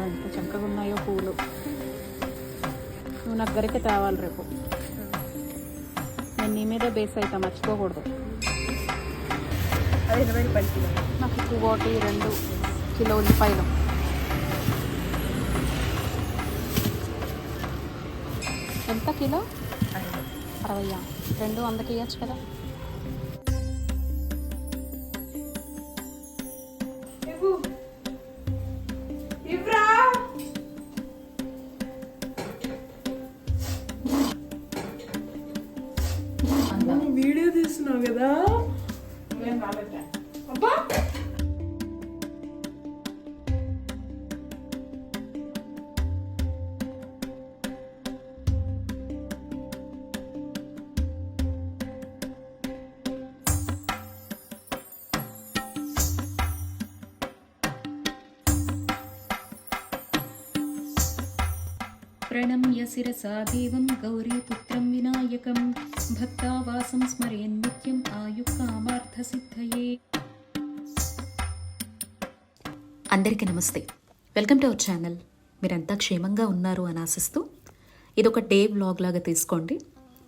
ఇదిగో ఎంత చక్కగా ఉన్నాయో పూలు. నువ్వు నాకు గరిక తేవాలి రేపు. నేను నీ మీద బేస్ అవుతా మర్చిపోకూడదు. ఇరవై రూపాయలు కిలో నాకు ఒకటి రెండు కిలో ఉల్లిపాయలు. ఎంత కిలో? అరవయ్యా. రెండు వందకి ఇవ్వచ్చు కదా. ಏನು ಆಗುತ್ತೆ ಅಪ್ಪ प्रणम्य शिरसा देवं गौरीपुत्रं विनायकं भक्तावासं स्मरेन् नित्यम् आयुकामार्थसिद्धये అందరికీ నమస్తే వెల్కమ్ టు అవర్ ఛానల్ మీరంతా క్షేమంగా ఉన్నారు అని ఆశిస్తూ ఇది ఒక డే వ్లాగ్ లాగా తీసుకోండి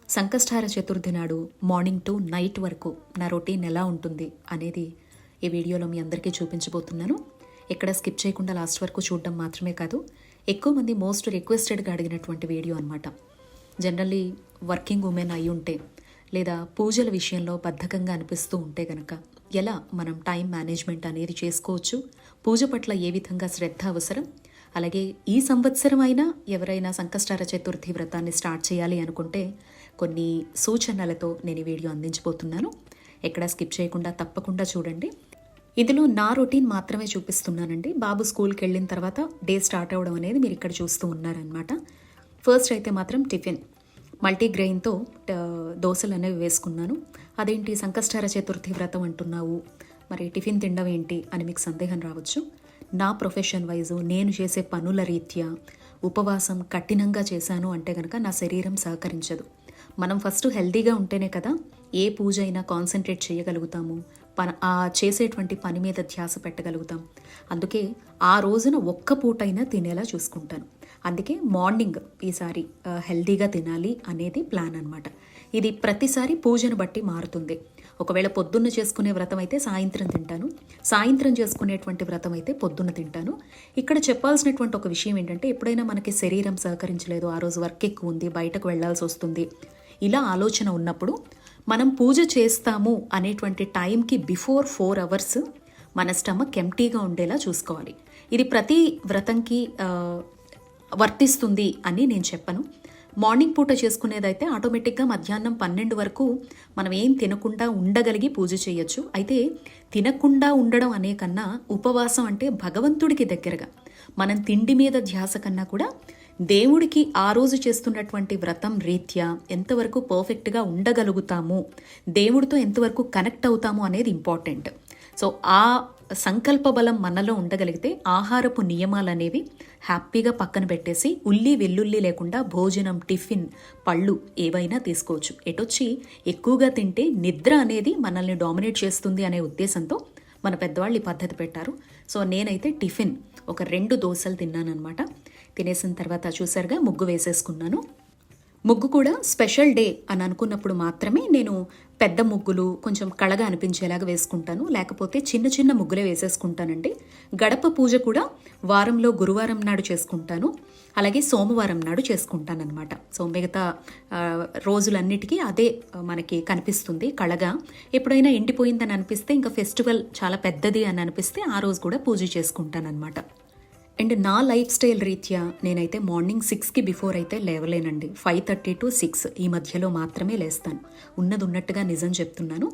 సంకష్టార చతుర్థి నాడు మార్నింగ్ టు నైట్ వరకు నా రొటీన్ ఎలా ఉంటుంది అనేది ఈ వీడియోలో మీ అందరికీ చూపించబోతున్నాను ఎక్కడ స్కిప్ చేయకుండా లాస్ట్ వరకు చూడడం మాత్రమే కాదు ఎక్కువ మంది మోస్ట్ రిక్వెస్టెడ్గా అడిగినటువంటి వీడియో అనమాట జనరల్లీ వర్కింగ్ ఉమెన్ అయి ఉంటే లేదా పూజల విషయంలో బద్ధకంగా అనిపిస్తూ ఉంటే గనక ఎలా మనం టైం మేనేజ్మెంట్ అనేది చేసుకోవచ్చు? పూజ పట్ల ఏ విధంగా శ్రద్ధ అవసరం? అలాగే ఈ సంవత్సరం అయినా ఎవరైనా సంకష్టార చతుర్థి వ్రతాన్ని స్టార్ట్ చేయాలి అనుకుంటే కొన్ని సూచనలతో నేను ఈ వీడియో అందించబోతున్నాను. ఎక్కడా స్కిప్ చేయకుండా తప్పకుండా చూడండి. ఇందులో నా రొటీన్ మాత్రమే చూపిస్తున్నానండి. బాబు స్కూల్కి వెళ్ళిన తర్వాత డే స్టార్ట్ అవ్వడం అనేది మీరు ఇక్కడ చూస్తూ ఉన్నారనమాట ఫస్ట్ అయితే మాత్రం టిఫిన్. మల్టీగ్రెయిన్తో దోశలు అనేవి వేసుకున్నాను. అదేంటి సంకష్టార చతుర్థి వ్రతం అంటున్నావు. మరి టిఫిన్ తినడం ఏంటి అని మీకు సందేహం రావచ్చు. నా ప్రొఫెషన్ వైజు నేను చేసే పనుల రీత్యా ఉపవాసం కఠినంగా చేశాను అంటే కనుక నా శరీరం సహకరించదు. మనం ఫస్ట్ హెల్తీగా ఉంటేనే కదా ఏ పూజ అయినా కాన్సన్ట్రేట్ చేయగలుగుతాము. పన ఆ చేసేటువంటి పని మీద ధ్యాస పెట్టగలుగుతాం. అందుకే ఆ రోజున ఒక్క పూటైనా తినేలా చూసుకుంటాను. అందుకే మార్నింగ్ ఈసారి హెల్దీగా హెల్తీగా తినాలి అనేది ప్లాన్ అనమాట ఇది ప్రతిసారి పూజను బట్టి మారుతుంది. ఒకవేళ పొద్దున్న చేసుకునే వ్రతం అయితే సాయంత్రం తింటాను. సాయంత్రం చేసుకునేటువంటి వ్రతం అయితే పొద్దున్న తింటాను. ఇక్కడ చెప్పాల్సినటువంటి ఒక విషయం ఏంటంటే ఎప్పుడైనా మనకి శరీరం సహకరించలేదు ఆ రోజు వర్క్ ఎక్కువ ఉంది బయటకు వెళ్ళాల్సి వస్తుంది ఇలా ఆలోచన ఉన్నప్పుడు మనం పూజ చేస్తాము అనేటువంటి టైంకి బిఫోర్ ఫోర్ అవర్స్ మన స్టమక్ ఎంటీగా ఉండేలా చూసుకోవాలి. ఇది ప్రతి వ్రతంకి వర్తిస్తుంది అని నేను చెప్పను. మార్నింగ్ పూట చేసుకునేదైతే ఆటోమేటిక్గా మధ్యాహ్నం పన్నెండు వరకు మనం ఏం తినకుండా ఉండగలిగి పూజ చేయొచ్చు. అయితే తినకుండా ఉండడం అనే కన్నా ఉపవాసం అంటే భగవంతుడికి దగ్గరగా. మనం తిండి మీద ధ్యాస కన్నా కూడా దేవుడికి ఆ రోజు చేస్తున్నటువంటి వ్రతం రీత్యా ఎంతవరకు పర్ఫెక్ట్గా ఉండగలుగుతాము? దేవుడితో ఎంతవరకు కనెక్ట్ అవుతాము అనేది ఇంపార్టెంట్ సో ఆ సంకల్ప బలం మనలో ఉండగలిగితే ఆహారపు నియమాలు అనేవి హ్యాపీగా పక్కన పెట్టేసి ఉల్లి వెల్లుల్లి లేకుండా భోజనం టిఫిన్ పళ్ళు ఏవైనా తీసుకోవచ్చు. ఎటొచ్చి ఎక్కువగా తింటే నిద్ర అనేది మనల్ని డామినేట్ చేస్తుంది అనే ఉద్దేశంతో మన పెద్దవాళ్ళు ఈ పద్ధతి పెట్టారు. సో నేనైతే టిఫిన్ ఒక రెండు దోశలు తిన్నానమాట తినేసిన తర్వాత చూసారుగా ముగ్గు వేసేసుకున్నాను. ముగ్గు కూడా స్పెషల్ డే అని అనుకున్నప్పుడు మాత్రమే నేను పెద్ద ముగ్గులు కొంచెం కళగా అనిపించేలాగా వేసుకుంటాను. లేకపోతే చిన్న చిన్న ముగ్గులే వేసేసుకుంటానండి. గడప పూజ కూడా వారంలో గురువారం నాడు చేసుకుంటాను. అలాగే సోమవారం నాడు చేసుకుంటానన్నమాట. సో మిగతా రోజులన్నిటికీ అదే మనకి కనిపిస్తుంది కళగా. ఎప్పుడైనా ఎండిపోయిందని అనిపిస్తే ఇంకా ఫెస్టివల్ చాలా పెద్దది అని అనిపిస్తే ఆ రోజు కూడా పూజ చేసుకుంటానన్నమాట. అండ్ నా లైఫ్ స్టైల్ రీత్యా నేనైతే మార్నింగ్ సిక్స్కి బిఫోర్ అయితే లేవలేనండి. ఫైవ్ థర్టీ టు సిక్స్ ఈ మధ్యలో మాత్రమే లేస్తాను. ఉన్నది ఉన్నట్టుగా నిజం చెప్తున్నాను.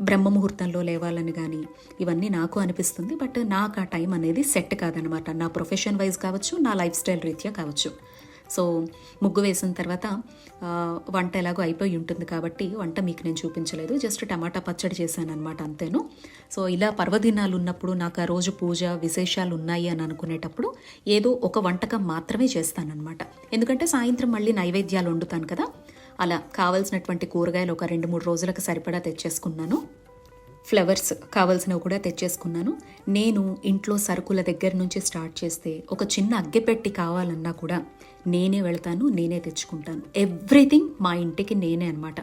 బ్రహ్మ ముహూర్తంలో లేవాలని కానీ ఇవన్నీ నాకు అనిపిస్తుంది. బట్ నాకు ఆ టైం అనేది సెట్ కాదనమాట. నా ప్రొఫెషన్ వైజ్ కావచ్చు నా లైఫ్ స్టైల్ రీత్యా కావచ్చు. సో ముగ్గు వేసిన తర్వాత వంట ఎలాగో అయిపోయి ఉంటుంది కాబట్టి వంట మీకు నేను చూపించలేదు. జస్ట్ టమాటా పచ్చడి చేశాను అనమాట అంతేను. సో ఇలా పర్వదినాలు ఉన్నప్పుడు నాకు ఆ రోజు పూజ విశేషాలు ఉన్నాయి అని అనుకునేటప్పుడు ఏదో ఒక వంటకం మాత్రమే చేస్తానన్నమాట. ఎందుకంటే సాయంత్రం మళ్ళీ నైవేద్యాలు వండుతాను కదా. అలా కావాల్సినటువంటి కూరగాయలు ఒక రెండు మూడు రోజులకు సరిపడా తెచ్చేసుకున్నాను. ఫ్లవర్స్ కావాల్సినవి కూడా తెచ్చేసుకున్నాను. నేను ఇంట్లో సరుకుల దగ్గర నుంచి స్టార్ట్ చేస్తే ఒక చిన్న అగ్గెపెట్టి కావాలన్నా కూడా నేనే వెళ్తాను నేనే తెచ్చుకుంటాను. ఎవ్రీథింగ్ మా ఇంటికి నేనే అనమాట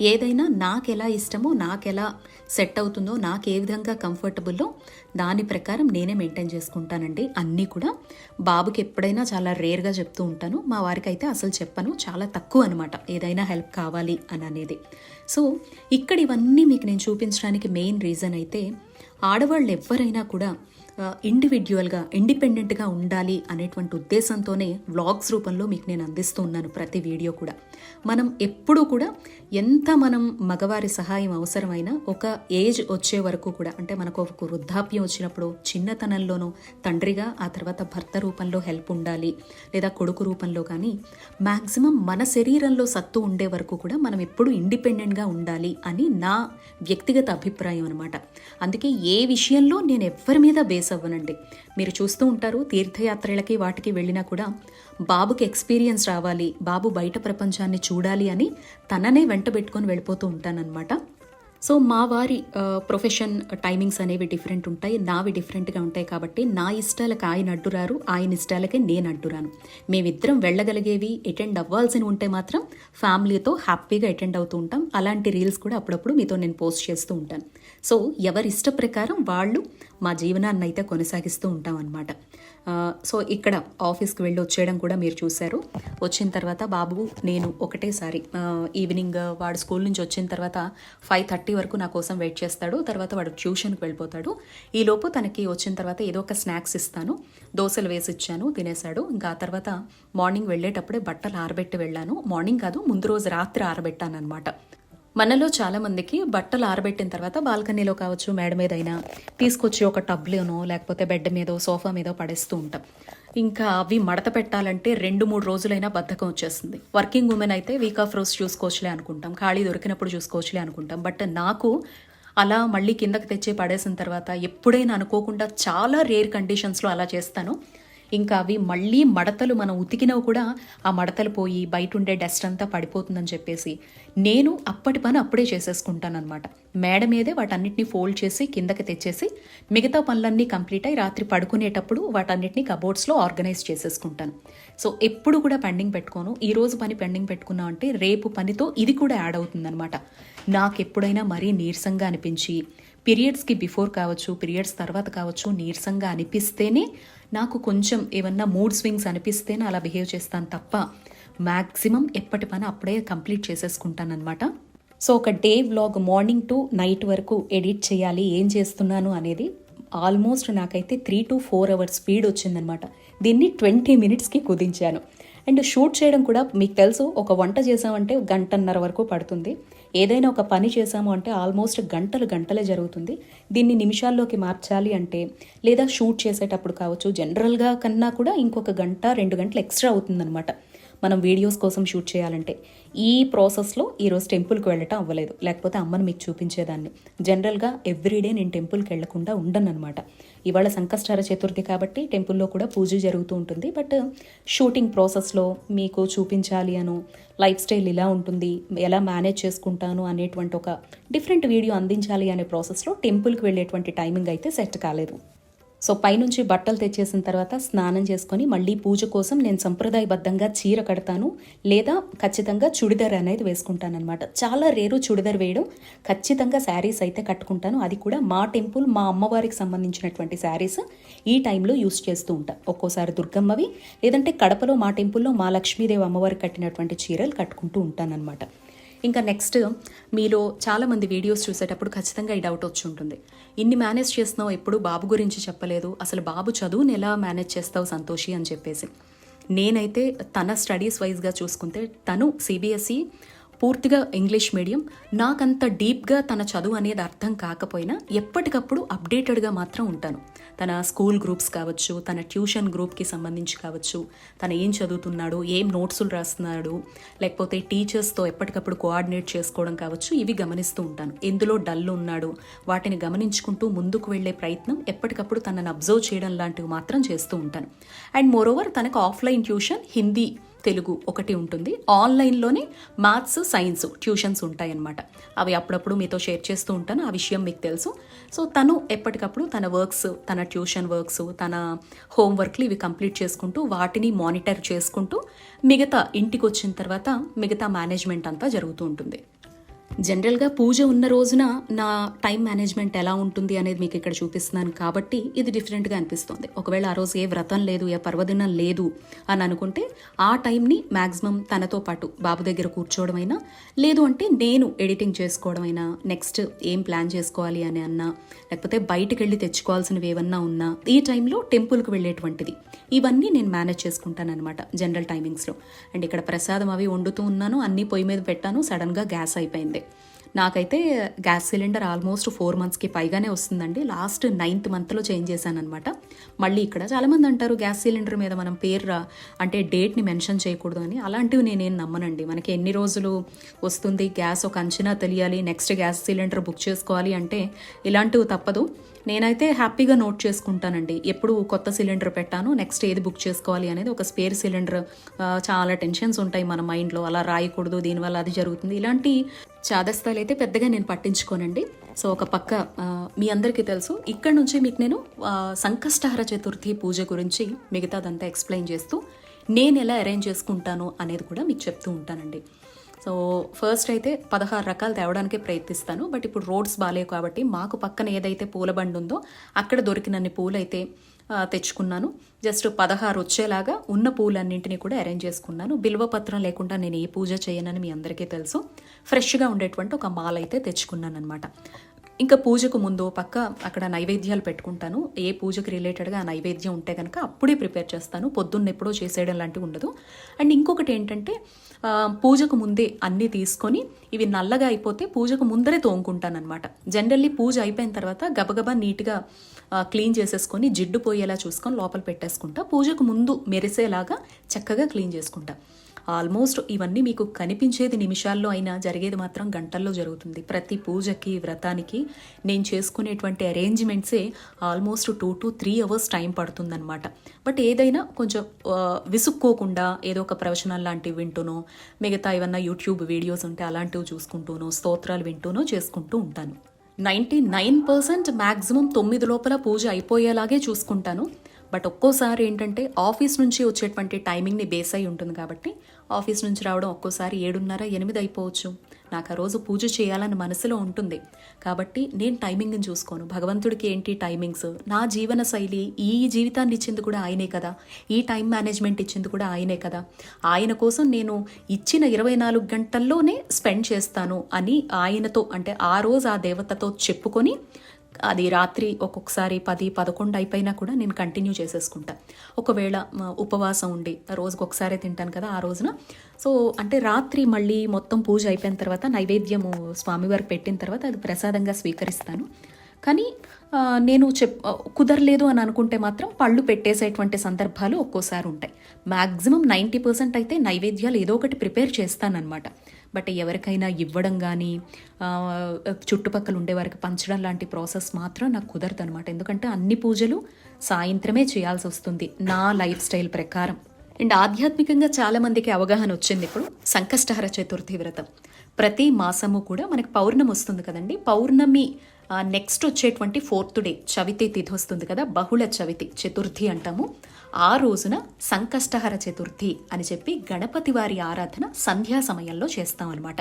ఏదైనా నాకు ఎలా ఇష్టమో నాకు ఎలా సెట్ అవుతుందో నాకు ఏ విధంగా కంఫర్టబుల్లో దాని ప్రకారం నేనే మెయింటైన్ చేసుకుంటానండి. అన్నీ కూడా బాబుకి ఎప్పుడైనా చాలా రేర్గా చెప్తూ ఉంటాను. మా వారికి అయితే అసలు చెప్పను చాలా తక్కువ అనమాట ఏదైనా హెల్ప్ కావాలి అని అనేది. సో ఇక్కడ ఇవన్నీ మీకు నేను చూపించడానికి మెయిన్ రీజన్ అయితే ఆడవాళ్ళు ఎవరైనా కూడా ఇండివిడ్యువల్గా ఇండిపెండెంట్గా ఉండాలి అనేటువంటి ఉద్దేశంతోనే వ్లాగ్స్ రూపంలో మీకు నేను అందిస్తూ ఉన్నాను ప్రతి వీడియో కూడా. మనం ఎప్పుడూ కూడా ఎంత మనం మగవారి సహాయం అవసరమైనా ఒక ఏజ్ వచ్చే వరకు కూడా అంటే మనకు ఒక వృద్ధాప్యం వచ్చినప్పుడు చిన్నతనంలోనూ తండ్రిగా ఆ తర్వాత భర్త రూపంలో హెల్ప్ ఉండాలి లేదా కొడుకు రూపంలో కానీ మ్యాక్సిమం మన శరీరంలో సత్తు ఉండే వరకు కూడా మనం ఎప్పుడు ఇండిపెండెంట్గా ఉండాలి అని నా వ్యక్తిగత అభిప్రాయం అనమాట అందుకే ఏ విషయంలో నేను ఎవరి మీద బేస్ అవ్వనండి. మీరు చూస్తూ ఉంటారు తీర్థయాత్రలకి వాటికి వెళ్ళినా కూడా బాబుకి ఎక్స్పీరియన్స్ రావాలి బాబు బయట ప్రపంచాన్ని చూడాలి అని తననే వెంట పెట్టుకొని వెళ్ళిపోతూ ఉంటానన్నమాట. సో మా వారి ప్రొఫెషన్ టైమింగ్స్ అనేవి డిఫరెంట్ ఉంటాయి నావి డిఫరెంట్గా ఉంటాయి కాబట్టి నా ఇష్టాలకు ఆయన అడ్డురారు ఆయన ఇష్టాలకే నేను అడ్డురాను. మేమిద్దరం వెళ్ళగలిగేవి అటెండ్ అవ్వాల్సి ఉంటే మాత్రం ఫ్యామిలీతో హ్యాపీగా అటెండ్ అవుతూ ఉంటాం. అలాంటి రీల్స్ కూడా అప్పుడప్పుడు మీతో నేను పోస్ట్ చేస్తూ ఉంటాను. సో ఎవరి ఇష్ట ప్రకారం వాళ్ళు మా జీవనాన్ని అయితే కొనసాగిస్తూ ఉంటాం అనమాట సో ఇక్కడ ఆఫీస్కి వెళ్ళి వచ్చేయడం కూడా మీరు చూశారు. వచ్చిన తర్వాత బాబు నేను ఒకటేసారి ఈవినింగ్ వాడు స్కూల్ నుంచి వచ్చిన తర్వాత ఫైవ్ థర్టీ వరకు నా కోసం వెయిట్ చేస్తాడు. తర్వాత వాడు ట్యూషన్కి వెళ్ళిపోతాడు. ఈలోపు తనకి వచ్చిన తర్వాత ఏదో ఒక స్నాక్స్ ఇస్తాను. దోశలు వేసి ఇచ్చాను తినేశాడు. ఇంకా ఆ తర్వాత మార్నింగ్ వెళ్ళేటప్పుడే బట్టలు ఆరబెట్టి వెళ్ళాను. మార్నింగ్ కాదు ముందు రోజు రాత్రి ఆరబెట్టాను అనమాట మనలో చాలామందికి బట్టలు ఆరబెట్టిన తర్వాత బాల్కనీలో కావచ్చు మేడ మీదైనా తీసుకొచ్చి ఒక టబ్లోనో లేకపోతే బెడ్ మీదో సోఫా మీదో పడేస్తూ ఉంటాం. ఇంకా అవి మడత పెట్టాలంటే రెండు మూడు రోజులైనా బద్ధకం వచ్చేస్తుంది. వర్కింగ్ ఉమెన్ అయితే వీక్ ఆఫ్ రోజు చూసుకోవచ్చులే అనుకుంటాం. ఖాళీ దొరికినప్పుడు చూసుకోవచ్చులే అనుకుంటాం. బట్ నాకు అలా మళ్ళీ కిందకి తెచ్చి పడేసిన తర్వాత ఎప్పుడైనా అనుకోకుండా చాలా రేర్ కండిషన్స్లో అలా చేస్తాను. ఇంకా అవి మళ్ళీ మడతలు మనం ఉతికినవి కూడా ఆ మడతలు పోయి బయట ఉండే డస్ట్ అంతా పడిపోతుందని చెప్పేసి నేను అప్పటి పని అప్పుడే చేసేసుకుంటానమాట మేడ మీదే వాటన్నిటిని ఫోల్డ్ చేసి కిందకి తెచ్చేసి మిగతా పనులన్నీ కంప్లీట్ అయి రాత్రి పడుకునేటప్పుడు వాటన్నిటిని కబోర్డ్స్లో ఆర్గనైజ్ చేసేసుకుంటాను. సో ఎప్పుడు కూడా పెండింగ్ పెట్టుకోను. ఈ రోజు పని పెండింగ్ పెట్టుకున్నా అంటే రేపు పనితో ఇది కూడా యాడ్ అవుతుందనమాట నాకు ఎప్పుడైనా మరీ నీరసంగా అనిపించి పీరియడ్స్కి బిఫోర్ కావచ్చు పీరియడ్స్ తర్వాత కావచ్చు నీరసంగా అనిపిస్తేనే నాకు కొంచెం ఏమన్నా మూడ్ స్వింగ్స్ అనిపిస్తేనే అలా బిహేవ్ చేస్తాను తప్ప మ్యాక్సిమం ఎప్పటి పని అప్పుడే కంప్లీట్ చేసేసుకుంటానమాట సో ఒక day vlog morning to night వరకు ఎడిట్ చేయాలి ఏం చేస్తున్నాను అనేది ఆల్మోస్ట్ నాకైతే three to four hours speed వచ్చిందనమాట దీన్ని ట్వంటీ మినిట్స్కి కుదించాను. అండ్ షూట్ చేయడం కూడా మీకు తెలుసు ఒక వంట చేసామంటే గంటన్నర వరకు పడుతుంది. ఏదైనా ఒక పని చేసాము అంటే ఆల్మోస్ట్ గంటలు గంటలే జరుగుతుంది. దీన్ని నిమిషాల్లోకి మార్చాలి అంటే లేదా షూట్ చేసేటప్పుడు కావచ్చు జనరల్గా కన్నా కూడా ఇంకొక గంట రెండు గంటలు ఎక్స్ట్రా అవుతుందన్నమాట. మనం వీడియోస్ కోసం షూట్ చేయాలంటే ఈ ప్రాసెస్లో ఈరోజు టెంపుల్కి వెళ్ళటం అవ్వలేదు. లేకపోతే అమ్మని మీకు చూపించేదాన్ని. జనరల్గా ఎవ్రీడే నేను టెంపుల్కి వెళ్ళకుండా ఉండను అనమాట ఇవాళ సంకష్టార చతుర్థి కాబట్టి టెంపుల్లో కూడా పూజ జరుగుతూ ఉంటుంది. బట్ షూటింగ్ ప్రాసెస్లో మీకు చూపించాలి అను లైఫ్ స్టైల్ ఇలా ఉంటుంది ఎలా మేనేజ్ చేసుకుంటాను అనేటువంటి ఒక డిఫరెంట్ వీడియో అందించాలి అనే ప్రాసెస్లో టెంపుల్కి వెళ్ళేటువంటి టైమింగ్ అయితే సెట్ కాలేదు. సో పైనుంచి బట్టలు తెచ్చేసిన తర్వాత స్నానం చేసుకొని మళ్ళీ పూజ కోసం నేను సంప్రదాయబద్ధంగా చీర కడతాను లేదా ఖచ్చితంగా చుడిదార్ అనేది వేసుకుంటానమాట చాలా రేరు చుడిదార్ వేయడం ఖచ్చితంగా శారీస్ అయితే కట్టుకుంటాను. అది కూడా మా టెంపుల్ మా అమ్మవారికి సంబంధించినటువంటి శారీస్ ఈ టైంలో యూస్ చేస్తూ ఉంటాను ఒక్కోసారి దుర్గమ్మవి లేదంటే కడపలో మా టెంపుల్లో మా లక్ష్మీదేవి అమ్మవారికి కట్టినటువంటి చీరలు కట్టుకుంటూ ఉంటానన్నమాట. ఇంకా నెక్స్ట్ మీలో చాలామంది వీడియోస్ చూసేటప్పుడు ఖచ్చితంగా ఈ డౌట్ వచ్చి ఉంటుంది. ఇన్ని మేనేజ్ చేస్తున్నావు ఎప్పుడు బాబు గురించి చెప్పలేదు అసలు బాబు చదువుని ఎలా మేనేజ్ చేస్తావు సంతోషి అని చెప్పేసి. నేనైతే తన స్టడీస్ వైజ్గా చూసుకుంటే తను సిబిఎస్ఈ పూర్తిగా ఇంగ్లీష్ మీడియం. నాకంత డీప్గా తన చదువు అనేది అర్థం కాకపోయినా ఎప్పటికప్పుడు అప్డేటెడ్గా మాత్రం ఉంటాను. తన స్కూల్ గ్రూప్స్ కావచ్చు తన ట్యూషన్ గ్రూప్కి సంబంధించి కావచ్చు తను ఏం చదువుతున్నాడు ఏం నోట్సులు రాస్తున్నాడు లేకపోతే టీచర్స్తో ఎప్పటికప్పుడు కోఆర్డినేట్ చేసుకోవడం కావచ్చు ఇవి గమనిస్తూ ఉంటాను. ఎందులో డల్ ఉన్నాడు వాటిని గమనించుకుంటూ ముందుకు వెళ్ళే ప్రయత్నం ఎప్పటికప్పుడు తనని అబ్జర్వ్ చేయడం లాంటివి మాత్రం చేస్తూ ఉంటాను. అండ్ మోరోవర్ తనకు ఆఫ్లైన్ ట్యూషన్ హిందీ తెలుగు ఒకటి ఉంటుంది. ఆన్లైన్లోనే మ్యాథ్స్ సైన్స్ ట్యూషన్స్ ఉంటాయన్నమాట. అవి అప్పుడప్పుడు మీతో షేర్ చేస్తూ ఉంటాను. ఆ విషయం మీకు తెలుసు. సో తను ఎప్పటికప్పుడు తన వర్క్స్ తన ట్యూషన్ వర్క్స్ తన హోంవర్క్లు ఇవి కంప్లీట్ చేసుకుంటూ వాటిని మానిటర్ చేసుకుంటూ మిగతా ఇంటికి వచ్చిన తర్వాత మిగతా మేనేజ్మెంట్ అంతా జరుగుతూ ఉంటుంది. జనరల్గా పూజ ఉన్న రోజున నా టైం మేనేజ్మెంట్ ఎలా ఉంటుంది అనేది మీకు ఇక్కడ చూపిస్తున్నాను కాబట్టి ఇది డిఫరెంట్గా అనిపిస్తుంది. ఒకవేళ ఆ రోజు ఏ వ్రతం లేదు ఏ పర్వదినం లేదు అని అనుకుంటే ఆ టైంని మ్యాక్సిమం తనతో పాటు బాబు దగ్గర కూర్చోవడమైనా లేదు అంటే నేను ఎడిటింగ్ చేసుకోవడమైనా నెక్స్ట్ ఏం ప్లాన్ చేసుకోవాలి అని అన్నా లేకపోతే బయటికి వెళ్ళి తెచ్చుకోవాల్సినవి ఏమన్నా ఉన్నా ఈ టైంలో టెంపుల్కి వెళ్ళేటువంటిది. ఇవన్నీ నేను మేనేజ్ చేసుకుంటానమాట జనరల్ టైమింగ్స్లో. అండ్ ఇక్కడ ప్రసాదం అవి వండుతూ ఉన్నాను అన్నీ పొయ్యి మీద పెట్టాను సడన్గా గ్యాస్ అయిపోయింది. నాకైతే గ్యాస్ సిలిండర్ ఆల్మోస్ట్ ఫోర్ మంత్స్కి పైగానే వస్తుందండి. లాస్ట్ నైన్త్ మంత్లో చేంజ్ చేశాను అనమాట మళ్ళీ ఇక్కడ చాలామంది అంటారు గ్యాస్ సిలిండర్ మీద మనం పేరు రా- అంటే డేట్ని మెన్షన్ చేయకూడదు అని. అలాంటివి నేనేం నమ్మనండి. మనకి ఎన్ని రోజులు వస్తుంది గ్యాస్ ఒక అంచనా తెలియాలి నెక్స్ట్ గ్యాస్ సిలిండర్ బుక్ చేసుకోవాలి అంటే ఇలాంటివి తప్పదు. నేనైతే హ్యాపీగా నోట్ చేసుకుంటానండి. ఎప్పుడు కొత్త సిలిండర్ పెట్టాను నెక్స్ట్ ఏది బుక్ చేసుకోవాలి అనేది ఒక స్పేర్ సిలిండర్ చాలా టెన్షన్స్ ఉంటాయి మన మైండ్లో. అలా రాయకూడదు దీనివల్ల అది జరుగుతుంది. ఇలాంటి చాదస్తాలు అయితే పెద్దగా నేను పట్టించుకోనండి. సో ఒక పక్క మీ అందరికీ తెలుసు. ఇక్కడ నుంచి మీకు నేను సంకష్టహర చతుర్థి పూజ గురించి మిగతాదంతా ఎక్స్ప్లెయిన్ చేస్తూ నేను ఎలా అరేంజ్ చేసుకుంటాను అనేది కూడా మీకు చెప్తూ ఉంటానండి. సో ఫస్ట్ అయితే పదహారు రకాలు తేవడానికి ప్రయత్నిస్తాను. బట్ ఇప్పుడు రోడ్స్ బాగాలేవు కాబట్టి మాకు పక్కన ఏదైతే పూల బండి ఉందో అక్కడ దొరికినన్ని పూలైతే తెచ్చుకున్నాను. జస్ట్ పదహారు వచ్చేలాగా ఉన్న పూలన్నింటినీ కూడా అరేంజ్ చేసుకున్నాను. బిల్వ పత్రం లేకుండా నేను ఏ పూజ చేయనని మీ అందరికీ తెలుసు. ఫ్రెష్గా ఉండేటువంటి ఒక మాల అయితే తెచ్చుకున్నాను అనమాట ఇంకా పూజకు ముందు పక్క అక్కడ నైవేద్యాలు పెట్టుకుంటాను. ఏ పూజకి రిలేటెడ్గా ఆ నైవేద్యం ఉంటే కనుక అప్పుడే ప్రిపేర్ చేస్తాను. పొద్దున్న ఎప్పుడో చేసేయడం లాంటివి ఉండదు. అండ్ ఇంకొకటి ఏంటంటే పూజకు ముందే అన్నీ తీసుకొని ఇవి నల్లగా అయిపోతే పూజకు ముందరే తోముకుంటాను అనమాట జనరల్లీ పూజ అయిపోయిన తర్వాత గబగబా నీట్గా క్లీన్ చేసేసుకొని జిడ్డు పోయేలా చూసుకొని లోపల పెట్టేసుకుంటా. పూజకు ముందు మెరిసేలాగా చక్కగా క్లీన్ చేసుకుంటా. ఆల్మోస్ట్ ఇవన్నీ మీకు కనిపించేది నిమిషాల్లో అయినా జరిగేది మాత్రం గంటల్లో జరుగుతుంది. ప్రతి పూజకి వ్రతానికి నేను చేసుకునేటువంటి అరేంజ్మెంట్సే almost two to three hours time పడుతుందన్నమాట. But ఏదైనా కొంచెం విసుక్కోకుండా ఏదో ఒక ప్రవచనం లాంటివి వింటూనో మిగతా ఏమన్నా యూట్యూబ్ వీడియోస్ ఉంటే అలాంటివి చూసుకుంటూనో స్తోత్రాలు వింటూనో చేసుకుంటూ ఉంటాను. నైంటీ నైన్ పర్సెంట్ మ్యాక్సిమం తొమ్మిది లోపల పూజ అయిపోయేలాగే చూసుకుంటాను. బట్ ఒక్కోసారి ఏంటంటే ఆఫీస్ నుంచి వచ్చేటువంటి టైమింగ్ని బేస్ అయి ఉంటుంది కాబట్టి ఆఫీస్ నుంచి రావడం ఒక్కోసారి ఏడున్నర ఎనిమిది అయిపోవచ్చు. నాకు ఆ రోజు పూజ చేయాలని మనసులో ఉంటుంది. కాబట్టి నేను టైమింగ్ని చూసుకోను. భగవంతుడికి ఏంటి టైమింగ్స్? నా జీవన శైలి ఈ జీవితాన్ని ఇచ్చింది కూడా ఆయనే కదా. ఈ టైం మేనేజ్మెంట్ ఇచ్చింది కూడా ఆయనే కదా. ఆయన కోసం నేను ఇచ్చిన ఇరవై నాలుగు గంటల్లోనే స్పెండ్ చేస్తాను అని ఆయనతో అంటే ఆ రోజు ఆ దేవతతో చెప్పుకొని అది రాత్రి ఒక్కొక్కసారి పది పదకొండు అయిపోయినా కూడా నేను కంటిన్యూ చేసేసుకుంటా. ఒకవేళ ఉపవాసం ఉండి రోజుకి ఒకసారి తింటాను కదా ఆ రోజున. సో అంటే రాత్రి మళ్ళీ మొత్తం పూజ అయిపోయిన తర్వాత నైవేద్యము స్వామివారికి పెట్టిన తర్వాత అది ప్రసాదంగా స్వీకరిస్తాను. కానీ నేను చెప్ కుదరలేదు అని అనుకుంటే మాత్రం పళ్ళు పెట్టేసేటువంటి సందర్భాలు ఒక్కోసారి ఉంటాయి. మ్యాక్సిమం నైంటీ పర్సెంట్ అయితే నైవేద్యాలు ఏదో ఒకటి ప్రిపేర్ చేస్తానన్నమాట. బట్ ఎవరికైనా ఇవ్వడం కానీ చుట్టుపక్కల ఉండే వారికి పంచడం లాంటి ప్రాసెస్ మాత్రం నాకు కుదరదు అనమాట ఎందుకంటే అన్ని పూజలు సాయంత్రమే చేయాల్సి వస్తుంది నా లైఫ్ స్టైల్ ప్రకారం. అండ్ ఆధ్యాత్మికంగా చాలామందికి అవగాహన వచ్చింది ఇప్పుడు సంకష్టహర చతుర్థి వ్రతం. ప్రతి మాసము కూడా మనకు పౌర్ణమి వస్తుంది కదండి. పౌర్ణమి నెక్స్ట్ వచ్చేటువంటి ఫోర్త్ డే చవితి తిథి వస్తుంది కదా బహుళ చవితి చతుర్థి అంటాము. ఆ రోజున సంకష్టహర చతుర్థి అని చెప్పి గణపతి వారి ఆరాధన సంధ్యా సమయంలో చేస్తాం అనమాట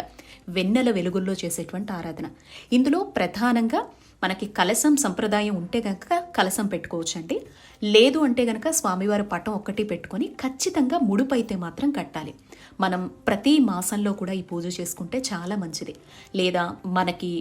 వెన్నెల వెలుగుల్లో చేసేటువంటి ఆరాధన. ఇందులో ప్రధానంగా మనకి కలసం సంప్రదాయం ఉంటే గనక కలసం పెట్టుకోవచ్చండి. లేదు అంటే గనక స్వామివారి పటం ఒక్కటి పెట్టుకొని ఖచ్చితంగా ముడుపైతే మాత్రం కట్టాలి. మనం ప్రతి మాసంలో కూడా ఈ పూజ చేసుకుంటే చాలా మంచిది. లేదా మనకి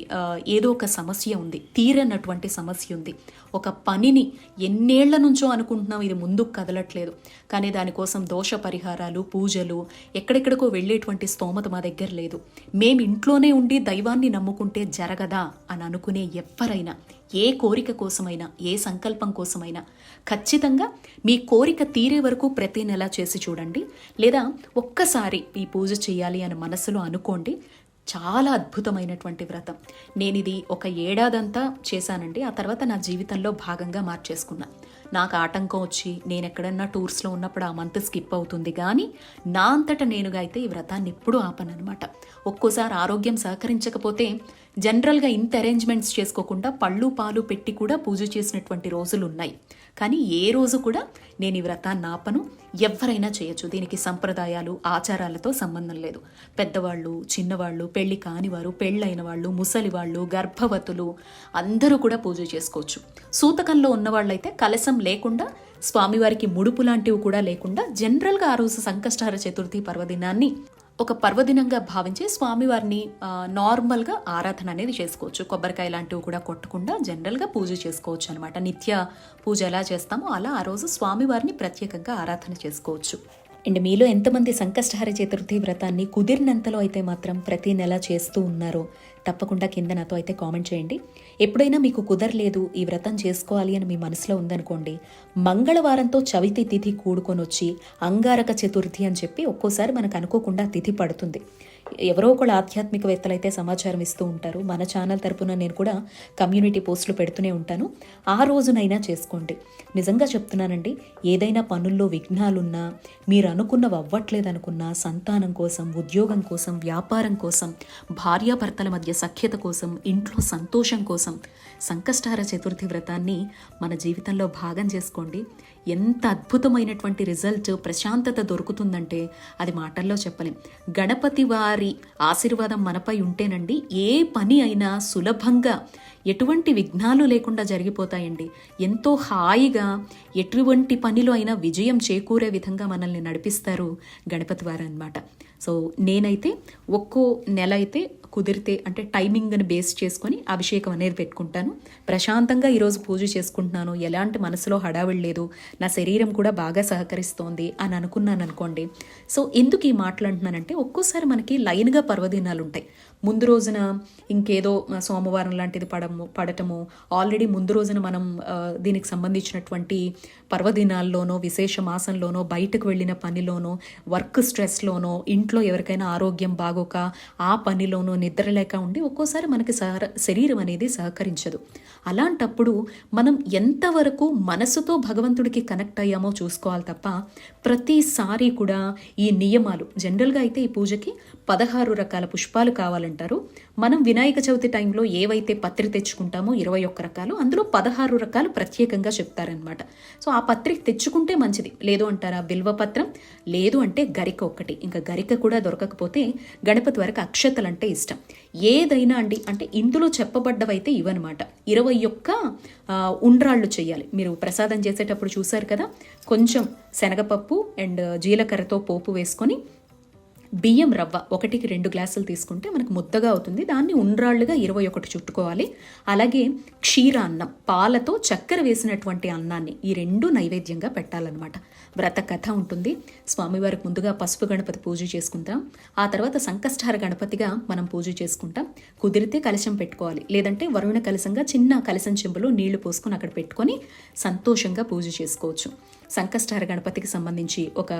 ఏదో ఒక సమస్య ఉంది తీరనటువంటి సమస్య ఉంది. ఒక పనిని ఎన్నేళ్ళ నుంచో అనుకుంటున్నాం ఇది ముందుకు కదలట్లేదు. కానీ దానికోసం దోష పరిహారాలు పూజలు ఎక్కడెక్కడికో వెళ్ళేటువంటి స్తోమత మా దగ్గర లేదు. మేము ఇంట్లోనే ఉండి దైవాన్ని నమ్ముకుంటే జరగదా అని అనుకునే ఎవ్వరైనా ఏ కోరిక కోసమైనా ఏ సంకల్పం కోసమైనా ఖచ్చితంగా మీ కోరిక తీరే వరకు ప్రతి నెల చేసి చూడండి. లేదా ఒక్కసారి ఈ పూజ చేయాలి అని మనసులో అనుకోండి చాలా అద్భుతమైనటువంటి వ్రతం. నేను ఇది ఒక ఏడాదంతా చేశానండి. ఆ తర్వాత నా జీవితంలో భాగంగా మార్చేసుకున్నాను నాకు ఆటంకం వచ్చి నేను ఎక్కడన్నా టూర్స్లో ఉన్నప్పుడు ఆ మంత్ స్కిప్ అవుతుంది. కానీ నా అంతట నేనుగా అయితే ఈ వ్రతాన్ని ఎప్పుడూ ఆపననమాట ఒక్కోసారి ఆరోగ్యం సహకరించకపోతే జనరల్గా ఇంత అరేంజ్మెంట్స్ చేసుకోకుండా పళ్ళు పాలు పెట్టి కూడా పూజ చేసినటువంటి రోజులు ఉన్నాయి కానీ ఏ రోజు కూడా నేను ఈ వ్రతాన్ని ఆపను. ఎవరైనా చేయొచ్చు. దీనికి సంప్రదాయాలు ఆచారాలతో సంబంధం లేదు. పెద్దవాళ్ళు చిన్నవాళ్ళు పెళ్ళి కానివారు పెళ్ళైన వాళ్ళు ముసలి వాళ్ళు గర్భవతులు అందరూ కూడా పూజ చేసుకోవచ్చు. సూతకంలో ఉన్న వాళ్ళైతే కలశం లేకుండా స్వామివారికి ముడుపు లాంటివి కూడా లేకుండా జనరల్గా ఆ రోజు సంకష్టహర చతుర్థి పర్వదినాన్ని ఒక పర్వదినంగా భావించి స్వామివారిని నార్మల్గా ఆరాధన అనేది చేసుకోవచ్చు. కొబ్బరికాయ లాంటివి కూడా కొట్టకుండా జనరల్గా పూజ చేసుకోవచ్చు అనమాట నిత్య పూజ ఎలా చేస్తామో అలా ఆ రోజు స్వామివారిని ప్రత్యేకంగా ఆరాధన చేసుకోవచ్చు. అండ్ మీలో ఎంతమంది సంకష్టహార చతుర్థి వ్రతాన్ని కుదిరినంతలో అయితే మాత్రం ప్రతి నెల చేస్తూ ఉన్నారో. తప్పకుండా కింద నాతో అయితే కామెంట్ చేయండి. ఎప్పుడైనా మీకు కుదరలేదు ఈ వ్రతం చేసుకోవాలి అని మీ మనసులో ఉందనుకోండి మంగళవారంతో చవితి తిథి కూడుకొని వచ్చి అంగారక చతుర్థి అని చెప్పి ఒక్కోసారి మనకు అనుకోకుండా తిథి పడుతుంది. ఎవరో ఒకళ్ళు ఆధ్యాత్మికవేత్తలు అయితే సమాచారం ఇస్తూ ఉంటారు. మన ఛానల్ తరపున నేను కూడా కమ్యూనిటీ పోస్టులు పెడుతూనే ఉంటాను. ఆ రోజునైనా చేసుకోండి. నిజంగా చెప్తున్నానండి ఏదైనా పనుల్లో విఘ్నాలున్నా మీరు అనుకున్నవి అవ్వట్లేదనుకున్నా సంతానం కోసం ఉద్యోగం కోసం వ్యాపారం కోసం భార్యాభర్తల మధ్య సఖ్యత కోసం ఇంట్లో సంతోషం కోసం సంకష్టహార చతుర్థి వ్రతాన్ని మన జీవితంలో భాగం చేసుకోండి. ఎంత అద్భుతమైనటువంటి రిజల్ట్ ప్రశాంతత దొరుకుతుందంటే అది మాటల్లో చెప్పలేం. గణపతి వారి ఆశీర్వాదం మనపై ఉంటేనండి ఏ పని అయినా సులభంగా ఎటువంటి విఘ్నాలు లేకుండా జరిగిపోతాయండి. ఎంతో హాయిగా ఎటువంటి పనిలో అయినా విజయం చేకూరే విధంగా మనల్ని నడిపిస్తారు గణపతి వారు అనమాట సో నేనైతే ఒక్కో నెల అయితే కుదిరితే అంటే టైమింగ్ని బేస్ చేసుకొని అభిషేకం అనేది పెట్టుకుంటాను. ప్రశాంతంగా ఈరోజు పూజ చేసుకుంటున్నాను. ఎలాంటి మనసులో హడావిడి లేదు. నా శరీరం కూడా బాగా సహకరిస్తోంది అని అనుకున్నాను అనుకోండి. సో ఎందుకు ఈ మాటలు అంటున్నానంటే ఒక్కోసారి మనకి లైన్గా పర్వదినాలు ఉంటాయి. ముందు రోజున ఇంకేదో సోమవారం లాంటిది పడము పడటము ఆల్రెడీ ముందు రోజున మనం దీనికి సంబంధించినటువంటి పర్వదినాల్లోనో విశేష మాసంలోనో బయటకు వెళ్ళిన పనిలోనో వర్క్ స్ట్రెస్లోనో ఇంట్లో ఎవరికైనా ఆరోగ్యం బాగోక ఆ పనిలోనో నిద్ర లేక ఉండి ఒక్కోసారి మనకి సహర శరీరం అనేది సహకరించదు. అలాంటప్పుడు మనం ఎంతవరకు మనసుతో భగవంతుడికి కనెక్ట్ అయ్యామో చూసుకోవాలి తప్ప ప్రతిసారి కూడా ఈ నియమాలు జనరల్గా అయితే ఈ పూజకి పదహారు రకాల పుష్పాలు కావాలంటారు. మనం వినాయక చవితి టైంలో ఏవైతే పత్రి తెచ్చుకుంటామో ఇరవై ఒక్క రకాలు అందులో పదహారు రకాలు ప్రత్యేకంగా చెప్తారనమాట సో ఆ పత్రిక తెచ్చుకుంటే మంచిది. లేదు అంటారా బిల్వపత్రం లేదు అంటే గరిక ఒక్కటి. ఇంకా గరిక కూడా దొరకకపోతే గణపతి వరకు అక్షతలు అంటే ఇష్టం. ఏదైనా అండి అంటే ఇందులో చెప్పబడ్డవైతే ఇవన్నమాట. ఇరవై ఒక్క ఉండ్రాళ్ళు చేయాలి మీరు ప్రసాదం చేసేటప్పుడు చూసారు కదా? కొంచెం శనగపప్పు అండ్ జీలకర్రతో పోపు వేసుకొని బియ్యం రవ్వ ఒకటికి రెండు గ్లాసులు తీసుకుంటే మనకు ముద్దగా అవుతుంది. దాన్ని ఉండ్రాళ్ళుగా ఇరవై ఒకటి చుట్టుకోవాలి. అలాగే క్షీర అన్నం పాలతో చక్కెర వేసినటువంటి అన్నాన్ని ఈ రెండు నైవేద్యంగా పెట్టాలన్నమాట. వ్రత కథ ఉంటుంది. స్వామివారికి ముందుగా పసుపు గణపతి పూజ చేసుకుంటాం. ఆ తర్వాత సంకష్టహార గణపతిగా మనం పూజ చేసుకుంటాం. కుదిరితే కలశం పెట్టుకోవాలి. లేదంటే వరుణ కలశంగా చిన్న కలశం చెంబులో నీళ్ళు పోసుకొని అక్కడ పెట్టుకొని సంతోషంగా పూజ చేసుకోవచ్చు. సంకష్టహార గణపతికి సంబంధించి ఒక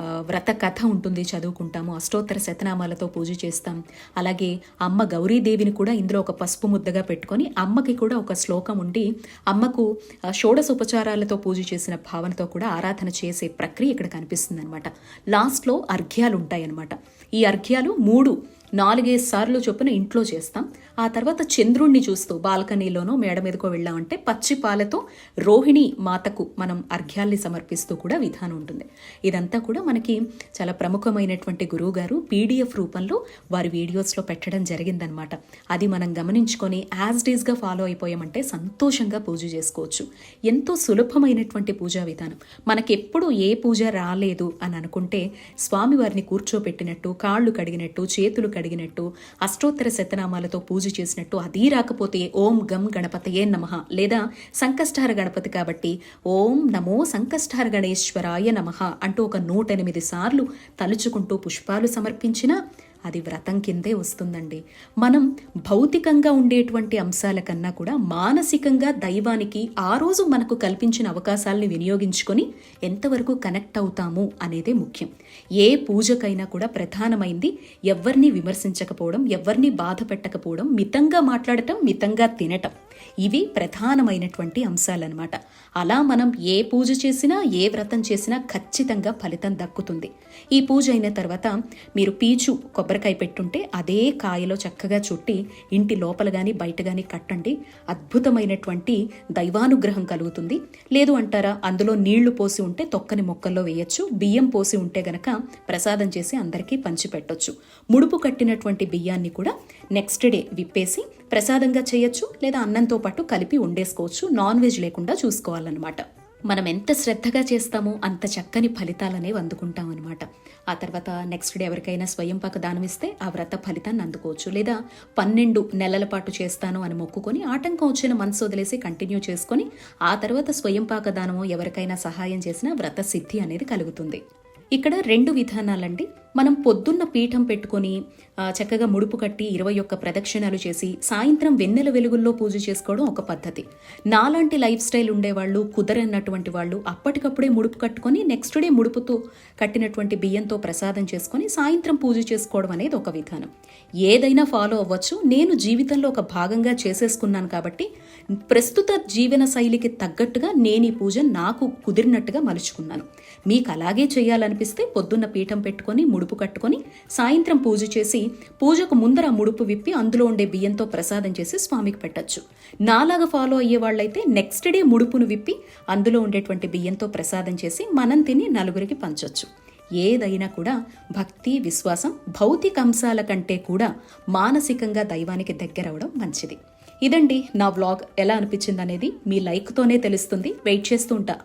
వ్రత కథ ఉంటుంది చదువుకుంటాం. చేస్తాము అష్టోత్తర శతనామాలతో పూజ చేస్తాం. అలాగే అమ్మ గౌరీదేవిని కూడా ఇందులో ఒక పసుపు ముద్దగా పెట్టుకొని అమ్మకి కూడా ఒక శ్లోకం ఉండి అమ్మకు ఆ, షోడశ ఉపచారాలతో పూజ చేసిన భావనతో కూడా ఆరాధన చేసే ప్రక్రియ ఇక్కడ కనిపిస్తుంది అనమాట లాస్ట్లో అర్ఘ్యాలు ఉంటాయన్నమాట. ఈ అర్ఘ్యాలు మూడు నాలుగైదు సార్లు చొప్పున ఇంట్లో చేస్తాం. ఆ తర్వాత చంద్రుణ్ణి చూస్తూ బాల్కనీలోనో మేడ మీదకో వెళ్ళామంటే పచ్చి పాలతో రోహిణి మాతకు మనం అర్ఘ్యాల్ని సమర్పిస్తూ కూడా విధానం ఉంటుంది. ఇదంతా కూడా మనకి చాలా ప్రముఖమైనటువంటి గురువు గారు పీడిఎఫ్ రూపంలో వారి వీడియోస్లో పెట్టడం జరిగిందనమాట. అది మనం గమనించుకొని యాజ్ డీస్గా ఫాలో అయిపోయామంటే సంతోషంగా పూజ చేసుకోవచ్చు. ఎంతో సులభమైనటువంటి పూజా విధానం. మనకెప్పుడు ఏ పూజ రాలేదు అని అనుకుంటే స్వామివారిని కూర్చోపెట్టినట్టు కాళ్ళు కడిగినట్టు చేతులు అడిగినట్టు అష్టోత్తర శతనామాలతో పూజ చేసినట్టు అది రాకపోతే ఓం గం గణపతయే నమః లేదా సంకష్టహార గణపతి కాబట్టి ఓం నమో సంకష్టహార గణేశ్వరాయ నమః అంటూ ఒక నూట ఎనిమిది సార్లు తలుచుకుంటూ పుష్పాలు సమర్పించినా అది వ్రతం కిందే వస్తుందండి. మనం భౌతికంగా ఉండేటువంటి అంశాల కన్నా కూడా మానసికంగా దైవానికి ఆ రోజు మనకు కల్పించిన అవకాశాలని వినియోగించుకొని ఎంతవరకు కనెక్ట్ అవుతాము అనేదే ముఖ్యం. ఏ పూజకైనా కూడా ప్రధానమైంది ఎవరిని విమర్శించకపోవడం ఎవరిని బాధ పెట్టకపోవడం మితంగా మాట్లాడటం మితంగా తినటం. ఇవి ప్రధానమైనటువంటి అంశాలన్నమాట. అలా మనం ఏ పూజ చేసినా ఏ వ్రతం చేసినా ఖచ్చితంగా ఫలితం దక్కుతుంది. ఈ పూజ అయిన తర్వాత మీరు పీచు కొబ్బరికాయ పెట్టుంటే అదే కాయలో చక్కగా చుట్టి ఇంటి లోపల కానీ బయట కానీ కట్టండి. అద్భుతమైనటువంటి దైవానుగ్రహం కలుగుతుంది. లేదు అంటారా అందులో నీళ్ళు పోసి ఉంటే తొక్కని మొక్కల్లో వేయచ్చు. బియ్యం పోసి ఉంటే గనక ప్రసాదం చేసి అందరికీ పంచిపెట్టొచ్చు. ముడుపు కట్టినటువంటి బియ్యాన్ని కూడా నెక్స్ట్ డే విప్పేసి ప్రసాదంగా చేయొచ్చు. లేదా అన్నంతో పాటు కలిపి వండేసుకోవచ్చు నాన్ వెజ్ లేకుండా చూసుకోవాలన్నమాట. మనం ఎంత శ్రద్ధగా చేస్తామో అంత చక్కని ఫలితాలనేవి అందుకుంటాం అనమాట ఆ తర్వాత నెక్స్ట్ డే ఎవరికైనా స్వయంపాక దానం ఇస్తే ఆ వ్రత ఫలితాన్ని అందుకోవచ్చు. లేదా పన్నెండు నెలల పాటు చేస్తాను అని మొక్కుకొని ఆటంకం వచ్చిన మనసు వదిలేసి కంటిన్యూ చేసుకొని ఆ తర్వాత స్వయంపాక దానము ఎవరికైనా సహాయం చేసినా వ్రత సిద్ధి అనేది కలుగుతుంది. ఇక్కడ రెండు విధానాలండి. మనం పొద్దున్న పీఠం పెట్టుకొని చక్కగా ముడుపు కట్టి ఇరవై ఒక్క ప్రదక్షిణాలు చేసి సాయంత్రం వెన్నెల వెలుగుల్లో పూజ చేసుకోవడం ఒక పద్ధతి. నాలాంటి లైఫ్ స్టైల్ ఉండేవాళ్ళు కుదరన్నటువంటి వాళ్ళు అప్పటికప్పుడే ముడుపు కట్టుకొని నెక్స్ట్ డే ముడుపుతో కట్టినటువంటి బియ్యంతో ప్రసాదం చేసుకొని సాయంత్రం పూజ చేసుకోవడం అనేది ఒక విధానం. ఏదైనా ఫాలో అవ్వచ్చు. నేను జీవితంలో ఒక భాగంగా చేసేసుకున్నాను కాబట్టి ప్రస్తుత జీవన శైలికి తగ్గట్టుగా నేను ఈ పూజ నాకు కుదిరినట్టుగా మలుచుకున్నాను. మీకు అలాగే చేయాలనిపిస్తే పొద్దున్న పీఠం పెట్టుకొని ముడుపు కట్టుకొని సాయంత్రం పూజ చేసి పూజకు ముందర ముడుపు విప్పి అందులో ఉండే బియ్యంతో ప్రసాదం చేసి స్వామికి పెట్టచ్చు. నాలాగా ఫాలో అయ్యే వాళ్ళైతే నెక్స్ట్ డే ముడుపును విప్పి అందులో ఉండేటువంటి బియ్యంతో ప్రసాదం చేసి మనం తిని నలుగురికి పంచొచ్చు. ఏదైనా కూడా భక్తి విశ్వాసం భౌతిక అంశాల కంటే కూడా మానసికంగా దైవానికి దగ్గరవడం మంచిది. ఇదండి నా వ్లాగ్. ఎలా అనిపించింది అనేది మీ లైక్తోనే తెలుస్తుంది. వెయిట్ చేస్తూ ఉంటా.